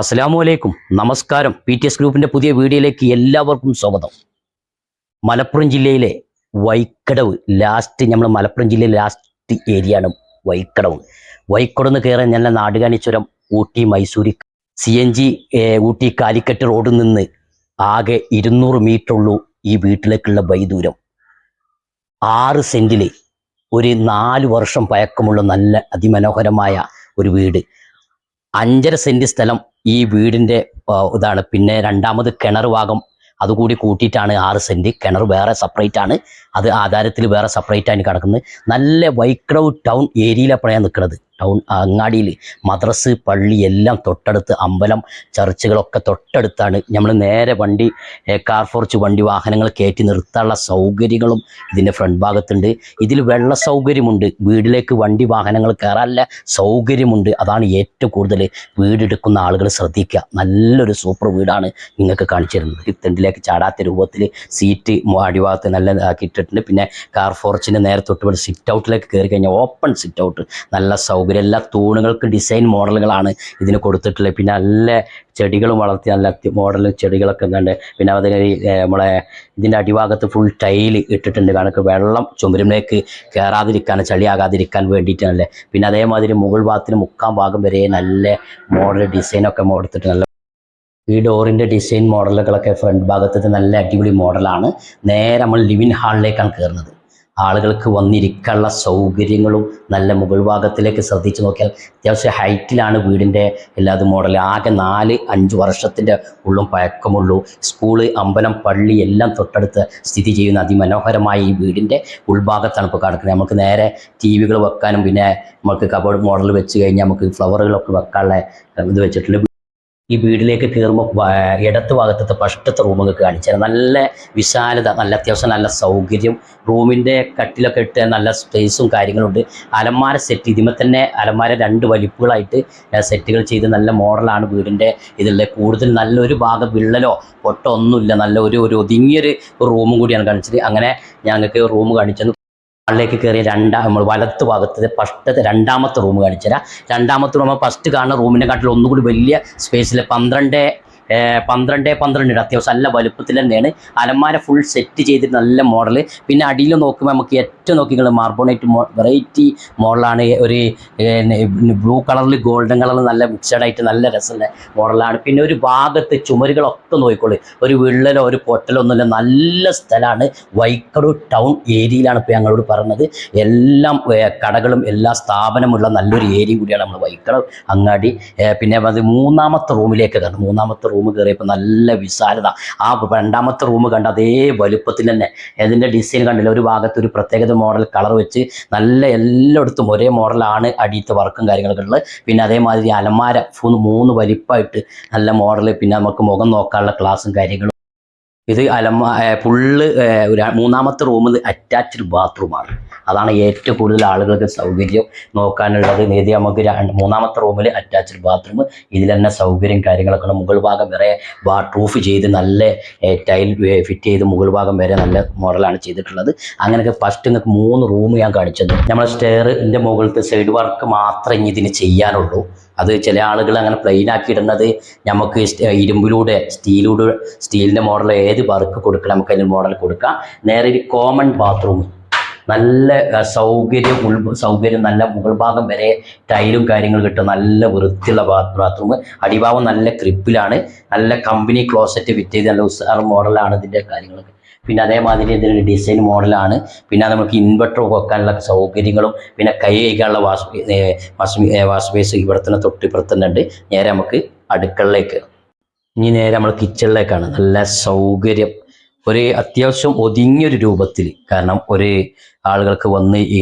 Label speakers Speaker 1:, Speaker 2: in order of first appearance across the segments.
Speaker 1: അസ്സലാമു വലൈക്കും നമസ്കാരം. പി ടി എസ് ഗ്രൂപ്പിന്റെ പുതിയ വീഡിയോയിലേക്ക് എല്ലാവർക്കും സ്വാഗതം. മലപ്പുറം ജില്ലയിലെ വൈക്കടവ് ലാസ്റ്റ് നമ്മൾ മലപ്പുറം ജില്ലയിലെ ലാസ്റ്റ് ഏരിയ ആണ് വൈക്കടവ് വൈക്കടന്ന് കയറാൻ ഞങ്ങളുടെ നാടുകാണിച്ചുരം Ooty മൈസൂരി C N G Ooty Calicut റോഡിൽ നിന്ന് ആകെ ഇരുന്നൂറ് മീറ്റർ ഉള്ളൂ ഈ വീട്ടിലേക്കുള്ള വൈദൂരം ആറ് സെന്റിൽ ഒരു നാല് വർഷം പഴക്കമുള്ള നല്ല അതിമനോഹരമായ ഒരു വീട്. അഞ്ചര സെന്റ് സ്ഥലം ഈ വീടിന്റെ ഇതാണ്. പിന്നെ രണ്ടാമത് കിണർ ഭാഗം അതുകൂടി കൂട്ടിയിട്ടാണ് ആറ് സെന്റ്. കിണർ വേറെ സെപ്പറേറ്റ് ആണ്. അത് ആധാരത്തിൽ വേറെ സെപ്പറേറ്റ് ആണ് കിടക്കുന്നത്. നല്ല വൈക്രൗ ടൗൺ ഏരിയയിലാണ് ഞാൻ നിൽക്കുന്നത് ടൗൺ അങ്ങാടിയിൽ മദ്രസ് പള്ളി എല്ലാം തൊട്ടടുത്ത് അമ്പലം ചർച്ചുകളൊക്കെ തൊട്ടടുത്താണ്. നമ്മൾ നേരെ വണ്ടി കാർ ഫോർച്ച് വണ്ടി വാഹനങ്ങൾ കയറ്റി നിർത്താനുള്ള സൗകര്യങ്ങളും ഇതിന്റെ ഫ്രണ്ട് ഭാഗത്തുണ്ട്. ഇതിൽ വെള്ള സൗകര്യമുണ്ട്. വീട്ടിലേക്ക് വണ്ടി വാഹനങ്ങൾ കയറാനുള്ള സൗകര്യമുണ്ട്. അതാണ് ഏറ്റവും കൂടുതൽ വീടെടുക്കുന്ന ആളുകൾ ശ്രദ്ധിക്കുക. നല്ലൊരു സൂപ്പർ വീടാണ് നിങ്ങൾക്ക് കാണിച്ചു തരുന്നത്. ഇത്തണ്ടിലേക്ക് ചാടാത്ത രൂപത്തിൽ സീറ്റ് അടിഭാഗത്ത് നല്ല ഇതാക്കിയിട്ടിട്ടുണ്ട് പിന്നെ കാർ ഫോർച്ചിന്റെ നേരെ തൊട്ട് സിറ്റ് ഔട്ടിലേക്ക് കയറി കഴിഞ്ഞാൽ ഓപ്പൺ സിറ്റ് ഔട്ട് നല്ല സൗകര്യം എല്ലാ തൂണുകൾക്ക് ഡിസൈൻ മോഡലുകളാണ് ഇതിന് കൊടുത്തിട്ടുള്ളത്. പിന്നെ നല്ല ചെടികളും വളർത്തി നല്ല മോഡൽ ചെടികളൊക്കെ ഉണ്ട് പിന്നെ അതിന് നമ്മളെ ഇതിന്റെ അടിഭാഗത്ത് ഫുൾ ടൈൽ ഇട്ടിട്ടുണ്ട്. കണക്ക് വെള്ളം ചുമരിലേക്ക് കയറാതിരിക്കാൻ ചളിയാകാതിരിക്കാൻ വേണ്ടിയിട്ടാണല്ലേ പിന്നെ അതേമാതിരി മുകൾ ഭാഗത്തിന് മുക്കാൻ ഭാഗം വരെ നല്ല മോഡൽ ഡിസൈനൊക്കെ കൊടുത്തിട്ട് നല്ല ഈ ഡോറിന്റെ ഡിസൈൻ മോഡലുകളൊക്കെ ഫ്രണ്ട് ഭാഗത്തത് നല്ല അടിപൊളി മോഡലാണ് നേരെ നമ്മൾ ലിവിൻ ഹാളിലേക്കാണ് കയറുന്നത് ആളുകൾക്ക് വന്നിരിക്കാനുള്ള സൗകര്യങ്ങളും നല്ല മുകൾ ഭാഗത്തിലേക്ക് ശ്രദ്ധിച്ചു നോക്കിയാൽ അത്യാവശ്യം ഹൈറ്റിലാണ് വീടിന്റെ എല്ലാതും മോഡൽ ആകെ നാല് അഞ്ച് വർഷത്തിന്റെ ഉള്ളും പഴക്കമുള്ളൂ. സ്കൂൾ അമ്പലം പള്ളി എല്ലാം തൊട്ടടുത്ത് സ്ഥിതി ചെയ്യുന്ന അതിമനോഹരമായ ഈ വീടിന്റെ ഉൾഭാഗത്താണ് ഇപ്പോൾ കിടക്കുന്നത് നമുക്ക് നേരെ ടി വികൾ വെക്കാനും പിന്നെ നമുക്ക് കബോർഡ് മോഡൽ വെച്ച് കഴിഞ്ഞാൽ നമുക്ക് ഫ്ലവറുകളൊക്കെ വെക്കാനുള്ള ഇത് വെച്ചിട്ടുണ്ട്. ഈ വീടിലേക്ക് കയറുമ്പോൾ ഇടത്ത് ഭാഗത്തത്തെ ഫസ്റ്റത്തെ റൂമൊക്കെ കാണിച്ചാൽ നല്ല വിശാലത നല്ല അത്യാവശ്യം നല്ല സൗകര്യം. റൂമിന്റെ കട്ടിലൊക്കെ ഇട്ട് നല്ല സ്പേസും കാര്യങ്ങളുണ്ട് അലമാര സെറ്റ് ഇതിമേ തന്നെ അലമാര രണ്ട് വലിപ്പുകളായിട്ട് സെറ്റുകൾ ചെയ്ത് നല്ല മോഡലാണ് വീടിന്റെ ഇതിലെ. കൂടുതൽ നല്ലൊരു ഭാഗം വിള്ളലോ പൊട്ടോ ഒന്നുമില്ല നല്ല ഒരു ഒരു ഒതുങ്ങിയൊരു റൂമും കൂടിയാണ് കാണിച്ചത്. അങ്ങനെ ഞങ്ങൾക്ക് റൂം കാണിച്ചത് ഹാളിലേക്ക് കയറിയ രണ്ടാം നമ്മൾ വലത്ത് ഭാഗത്ത് ഫസ്റ്റത്തെ രണ്ടാമത്തെ റൂം കാണിച്ചുതരാം. രണ്ടാമത്തെ റൂം ഫസ്റ്റ് കാണുന്ന റൂമിനെ കാട്ടിൽ ഒന്നുകൂടി വലിയ സ്പേസിൽ പന്ത്രണ്ട് പന്ത്രണ്ട് പന്ത്രണ്ട് അത്യാവശ്യം നല്ല വലുപ്പത്തിൽ തന്നെയാണ്. അലമാര ഫുൾ സെറ്റ് ചെയ്തിട്ട് നല്ല മോഡൽ പിന്നെ അടിയിൽ നോക്കുമ്പോൾ നമുക്ക് ഏറ്റവും നോക്കി നിങ്ങൾ മാർബോണേറ്റ് വെറൈറ്റി മോഡലാണ് ഒരു ബ്ലൂ കളറിൽ ഗോൾഡൻ കളറിൽ നല്ല മിക്സഡായിട്ട് നല്ല രസമുള്ള മോഡലാണ് പിന്നെ ഒരു ഭാഗത്ത് ചുമരുകളൊക്കെ നോക്കിക്കോളൂ. ഒരു വിള്ളലോ ഒരു പൊട്ടലോ ഒന്നുമില്ല. നല്ല സ്ഥലമാണ്. വൈക്കട് ടൗൺ ഏരിയയിലാണ് ഇപ്പോൾ ഞങ്ങളോട് പറഞ്ഞത്. എല്ലാം കടകളും എല്ലാ സ്ഥാപനമുള്ള നല്ലൊരു ഏരിയ കൂടിയാണ് നമ്മൾ വൈക്കട് അങ്ങാടി. പിന്നെ അത് മൂന്നാമത്തെ റൂമിലേക്ക് കയറണം. മൂന്നാമത്തെ റൂം കയറിയപ്പോൾ നല്ല വിശാലത. ആ രണ്ടാമത്തെ റൂം കണ്ട അതേ വലുപ്പത്തിൽ തന്നെ. അതിന്റെ ഡിസൈൻ കണ്ടില്ല? ഒരു ഭാഗത്ത് ഒരു പ്രത്യേകത മോഡൽ കളർ വെച്ച് നല്ല എല്ലായിടത്തും ഒരേ മോഡലാണ് അടിയത്തെ വർക്കും കാര്യങ്ങളൊക്കെ ഉള്ളത്. പിന്നെ അതേമാതിരി അലമാര മൂന്ന് മൂന്ന് വലിപ്പമായിട്ട് നല്ല മോഡൽ പിന്നെ നമുക്ക് മുഖം നോക്കാനുള്ള ക്ലാസ്സും കാര്യങ്ങളും ഇത് അലമ ഫുള്ള് മൂന്നാമത്തെ റൂമിൽ അറ്റാച്ച്ഡ് ബാത്റൂമാണ് അതാണ് ഏറ്റവും കൂടുതൽ ആളുകൾക്ക് സൗകര്യം നോക്കാനുള്ളത്. നേതി നമുക്ക് മൂന്നാമത്തെ റൂമിൽ അറ്റാച്ച്ഡ് ബാത്റൂം ഇതിൽ തന്നെ സൗകര്യം കാര്യങ്ങളൊക്കെ മുകൾ ഭാഗം വരെ പ്രൂഫ് ചെയ്ത് നല്ല ടൈൽ ഫിറ്റ് ചെയ്ത് മുകൾ ഭാഗം വരെ നല്ല മോഡലാണ് ചെയ്തിട്ടുള്ളത്. അങ്ങനെയൊക്കെ ഫസ്റ്റ് നിങ്ങൾക്ക് മൂന്ന് റൂം ഞാൻ കാണിച്ചത്. നമ്മൾ സ്റ്റെയറിന്റെ മുകളിലത്തെ സൈഡ് വർക്ക് മാത്രമേ ഇനി ഇതിന് ചെയ്യാനുള്ളൂ. അത് ചില ആളുകൾ അങ്ങനെ പ്ലെയിൻ ആക്കി ഇടുന്നത് നമുക്ക് ഇരുമ്പിലൂടെ സ്റ്റീലിലൂടെ സ്റ്റീലിന്റെ മോഡൽ ഏത് വർക്ക് കൊടുക്കണം നമുക്ക് അതിന് മോഡൽ കൊടുക്കാം. നേരെ ഒരു കോമൺ ബാത്റൂം നല്ല സൗകര്യം ഉൾ സൗകര്യം നല്ല മുകൾ ഭാഗം വരെ ടൈലും കാര്യങ്ങളും കിട്ടും. നല്ല വൃത്തിയുള്ള ബാത്റൂം അടിഭാഗം നല്ല ക്രിപ്പിലാണ് നല്ല കമ്പനി ക്ലോസറ്റ് ഫിറ്റ് ചെയ്ത് നല്ല ഉസാർ മോഡലാണ് ഇതിന്റെ കാര്യങ്ങളൊക്കെ. പിന്നെ അതേമാതിരി ഇതിന്റെ ഡിസൈൻ മോഡലാണ് പിന്നെ നമുക്ക് ഇൻവെർട്ടർ വെക്കാനുള്ള സൗകര്യങ്ങളും പിന്നെ കൈ കഴിക്കാനുള്ള വാഷ് വാഷ് വാഷ് ബേസ് ഇവിടെ തന്നെ തൊട്ടിപ്പുറത്ത് നേരെ നമുക്ക് അടുക്കളയിലേക്ക് ഇനി നേരെ നമ്മൾ കിച്ചണിലേക്കാണ് നല്ല സൗകര്യം. ഒരു അത്യാവശ്യം ഒതുങ്ങിയൊരു രൂപത്തിൽ. കാരണം ഒരു ആളുകൾക്ക് വന്ന് ഈ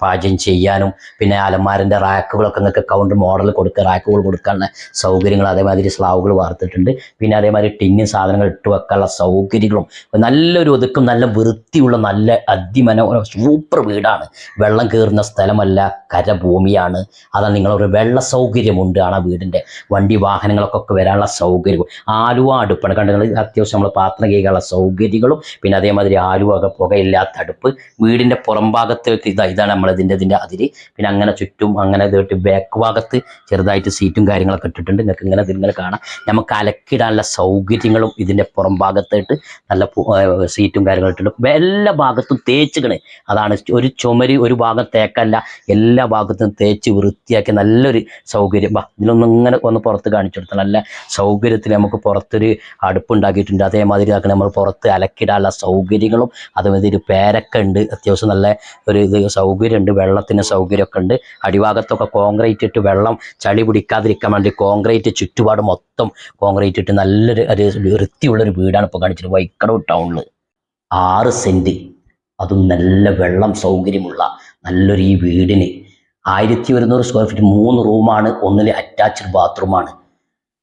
Speaker 1: പാചകം ചെയ്യാനും പിന്നെ അലമാരന്റെ റാക്കുകളൊക്കെ നിങ്ങൾക്ക് കൗണ്ടർ മോഡൽ കൊടുക്കുക റാക്കുകൾ കൊടുക്കാനുള്ള സൗകര്യങ്ങൾ അതേമാതിരി സ്ലാവുകൾ വാർത്തിട്ടുണ്ട്. പിന്നെ അതേമാതിരി ടിന്നും സാധനങ്ങൾ ഇട്ട് വെക്കാനുള്ള സൗകര്യങ്ങളും നല്ലൊരു ഒതുക്കും നല്ല വൃത്തിയുള്ള നല്ല അതിമനോഹര സൂപ്പർ വീടാണ്. വെള്ളം കയറുന്ന സ്ഥലമല്ല കരഭൂമിയാണ്. അതാണ് നിങ്ങളൊരു വെള്ള സൗകര്യമുണ്ട് ആണ് ആ വീടിന്റെ. വണ്ടി വാഹനങ്ങളൊക്കെ വരാനുള്ള സൗകര്യവും. ആലുവ അടുപ്പാണ്. കണ്ടുകൾ അത്യാവശ്യം നമ്മൾ പാത്രം കഴുകാനുള്ള സൗകര്യങ്ങളും പിന്നെ അതേമാതിരി ആലുവ അക പുകയില്ലാത്ത അടുപ്പ് വീടിന്റെ പുറം ഭാഗത്തേക്ക് ഇതാ ഇതാണ് നമ്മൾ ഇതിന്റെ ഇതിന്റെ അതിര്. പിന്നെ അങ്ങനെ ചുറ്റും അങ്ങനെ ഇതായിട്ട് ബാക്ക് ഭാഗത്ത് ചെറുതായിട്ട് സീറ്റും കാര്യങ്ങളൊക്കെ ഇട്ടിട്ടുണ്ട്. നിങ്ങൾക്ക് ഇങ്ങനെ ഇതിങ്ങനെ കാണാം. നമുക്ക് അലക്കിടാനുള്ള സൗകര്യങ്ങളും ഇതിന്റെ പുറം ഭാഗത്തായിട്ട് നല്ല സീറ്റും കാര്യങ്ങളും ഇട്ടിട്ടുണ്ട്. എല്ലാ ഭാഗത്തും തേച്ചുകണ് അതാണ് ഒരു ചുമര് ഒരു ഭാഗം തേക്കല്ല എല്ലാ ഭാഗത്തും തേച്ച് വൃത്തിയാക്കി നല്ലൊരു സൗകര്യം. വാ ഇതിലൊന്നും ഇങ്ങനെ ഒന്ന് പുറത്ത് കാണിച്ചു കൊടുത്താൽ നല്ല സൗകര്യത്തിൽ നമുക്ക് പുറത്തൊരു അടുപ്പ് ഉണ്ടാക്കിയിട്ടുണ്ട് അതേമാതിരി ആക്കണം നമ്മൾ പുറത്ത് അലക്കിടാനുള്ള സൗകര്യങ്ങളും അതുപോലെ ഒരു പേരൊക്കെ ഉണ്ട്. അത്യാവശ്യം നല്ല ഒരു ഇത് സൗകര്യമുണ്ട് വെള്ളത്തിന് സൗകര്യമൊക്കെ ഉണ്ട്. അടിഭാഗത്തൊക്കെ കോൺക്രീറ്റ് ഇട്ട് വെള്ളം ചളി പിടിക്കാതിരിക്കാൻ വേണ്ടി കോൺക്രീറ്റ് ചുറ്റുപാട് മൊത്തം കോൺക്രീറ്റ് ഇട്ട് നല്ലൊരു ഒരു വൃത്തിയുള്ളൊരു വീടാണ് ഇപ്പോൾ കാണിച്ചത് വൈക്കടവ് ടൗണിൽ ആറ് സെന്റ് അതും നല്ല വെള്ളം സൗകര്യമുള്ള നല്ലൊരു ഈ വീടിന്. ആയിരത്തി ഒരുന്നൂറ് സ്ക്വയർ ഫീറ്റ് മൂന്ന് റൂമാണ് ഒന്നിലെ അറ്റാച്ച്ഡ് ബാത്റൂമാണ്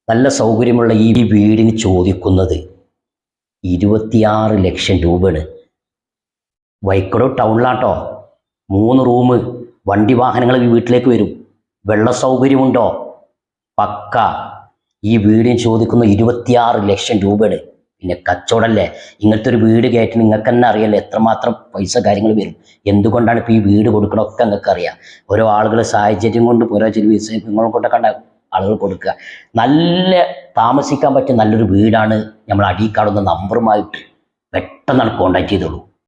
Speaker 1: നല്ല സൗകര്യമുള്ള ഈ വീടിന് ചോദിക്കുന്നത് ഇരുപത്തിയാറ് ലക്ഷം രൂപയാണ്. വൈക്കടോ ടൗണിലാട്ടോ. മൂന്ന് റൂം വണ്ടി വാഹനങ്ങൾ ഈ വീട്ടിലേക്ക് വരും. വെള്ള സൗകര്യമുണ്ടോ? പക്ക. ഈ വീടിന് ചോദിക്കുന്ന ഇരുപത്തിയാറ് ലക്ഷം രൂപയാണ്. പിന്നെ കച്ചവടമല്ലേ ഇങ്ങനത്തെ ഒരു വീട് കയറ്റി നിങ്ങൾക്ക് തന്നെ അറിയാലോ എത്രമാത്രം പൈസ കാര്യങ്ങൾ വരും. എന്തുകൊണ്ടാണ് ഇപ്പോൾ ഈ വീട് കൊടുക്കണമൊക്കെ നിങ്ങൾക്ക് അറിയാം ഓരോ ആളുകൾ സാഹചര്യം കൊണ്ട് ഓരോ ചില വിഷയങ്ങളും കൊണ്ടൊക്കെ ഉണ്ടാകും. ആളുകൾ കൊടുക്കുക. നല്ല താമസിക്കാൻ പറ്റിയ നല്ലൊരു വീടാണ് നമ്മൾ അടിയിൽ കാണുന്ന നമ്പറുമായിട്ട് പെട്ടെന്നാണ് കോണ്ടാക്ട് ചെയ്തോളൂ.